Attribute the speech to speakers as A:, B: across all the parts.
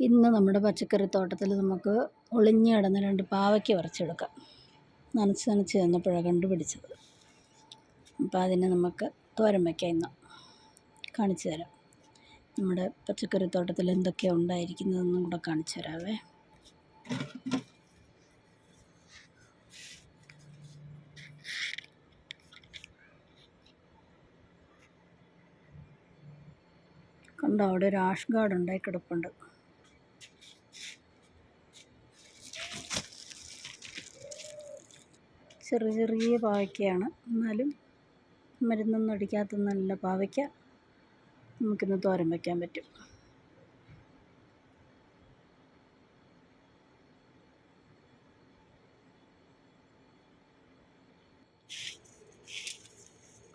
A: ഇന്ന് നമ്മുടെ പച്ചക്കറി തോട്ടത്തിൽ നമുക്ക് ഒളിഞ്ഞു കിടന്ന രണ്ട് പാവയ്ക്ക പറിച്ചെടുക്കാം. നനച്ച് നനച്ച് ചെന്നപ്പോഴാണ് കണ്ടുപിടിച്ചത്. അപ്പോൾ അതിനെ നമുക്ക് തോരൻ വയ്ക്കാം ഇന്ന്. കാണിച്ചു തരാം. നമ്മുടെ പച്ചക്കറി തോട്ടത്തിൽ എന്തൊക്കെയാണ് ഉണ്ടായിരിക്കുന്നതെന്നും കൂടെ കാണിച്ചു തരാവേ. കണ്ടോ അവിടെ ഒരു ആഷ് ഗാർഡ് ഉണ്ടായി കിടപ്പുണ്ട്. ചെറിയ ചെറിയ പാവയ്ക്കയാണ്. എന്നാലും മരുന്നൊന്നും അടിക്കാത്ത നല്ല പാവയ്ക്ക നമുക്കിന്ന് തോരൻ വയ്ക്കാൻ പറ്റും.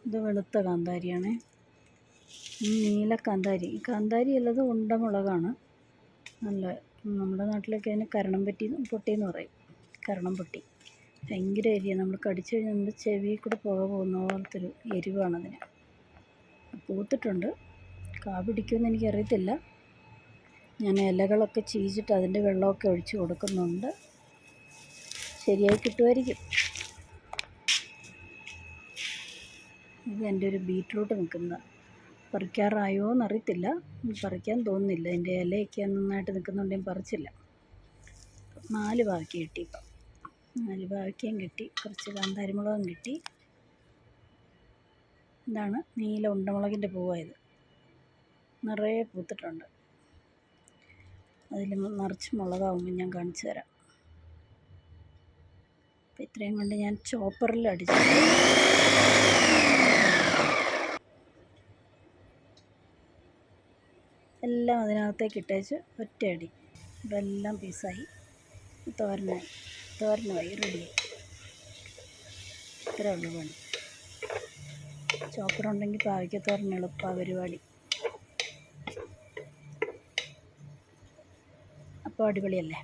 A: ഇത് വെളുത്ത കാന്താരിയാണേ. നീല കാന്താരി. കാന്താരി അല്ലത് ഉണ്ടമുളകാണ്. നല്ല നമ്മുടെ നാട്ടിലൊക്കെ അതിന് കരണം പറ്റി പൊട്ടി എന്ന് പറയും. കരണം പൊട്ടി. ഭയങ്കര എരിയാണ് നമ്മൾ കടിച്ചു കഴിഞ്ഞാൽ നമ്മുടെ ചെവിയിൽ കൂടെ പുക പോകുന്ന പോലത്തെ ഒരു എരിവാണതിന് പൂത്തിട്ടുണ്ട്. കാ പിടിക്കുമെന്ന് എനിക്കറിയത്തില്ല. ഞാൻ ഇലകളൊക്കെ ചീച്ചിട്ട് അതിന്റെ വെള്ളമൊക്കെ ഒഴിച്ച് കൊടുക്കുന്നുണ്ട്. ശരിയായി കിട്ടുമായിരിക്കും. ഇത് എന്റെ ഒരു ബീറ്റ്റൂട്ട് നിൽക്കുന്ന. പറിക്കാറായോ എന്നറിയത്തില്ല. പറിക്കാൻ തോന്നുന്നില്ല. എന്റെ ഇലയൊക്കെ നന്നായിട്ട് നിൽക്കുന്നുണ്ട് ഞാൻ പറിച്ചില്ല. നാല് ബാക്കി കിട്ടി പാവയ്ക്കയും കിട്ടി. കുറച്ച് കാന്താരിമുളകും കിട്ടി. ഇതാണ് നീല ഉണ്ടമുളകിന്റെ പൂവായത്. നിറയെ പൂത്തിട്ടുണ്ട്. അതിൽ നിറച്ച് മുളകാവുമ്പോൾ ഞാൻ കാണിച്ചു തരാം. അപ്പം ഇത്രയും കൊണ്ട് ഞാൻ ചോപ്പറിൽ അടിച്ചു. എല്ലാം അതിനകത്തേക്ക് ഇട്ടേച്ച് ഒറ്റയടി. ഇതെല്ലാം പീസായി. തോരനായി. തോരനുമായി റെഡി. ഇത്രേ ഉള്ളൂ പണി. ചോപ്പറുണ്ടെങ്കിൽ പാവയ്ക്കത്തോരൻ എളുപ്പമാണ് പരിപാടി. അപ്പോൾ അടിപൊളിയല്ലേ?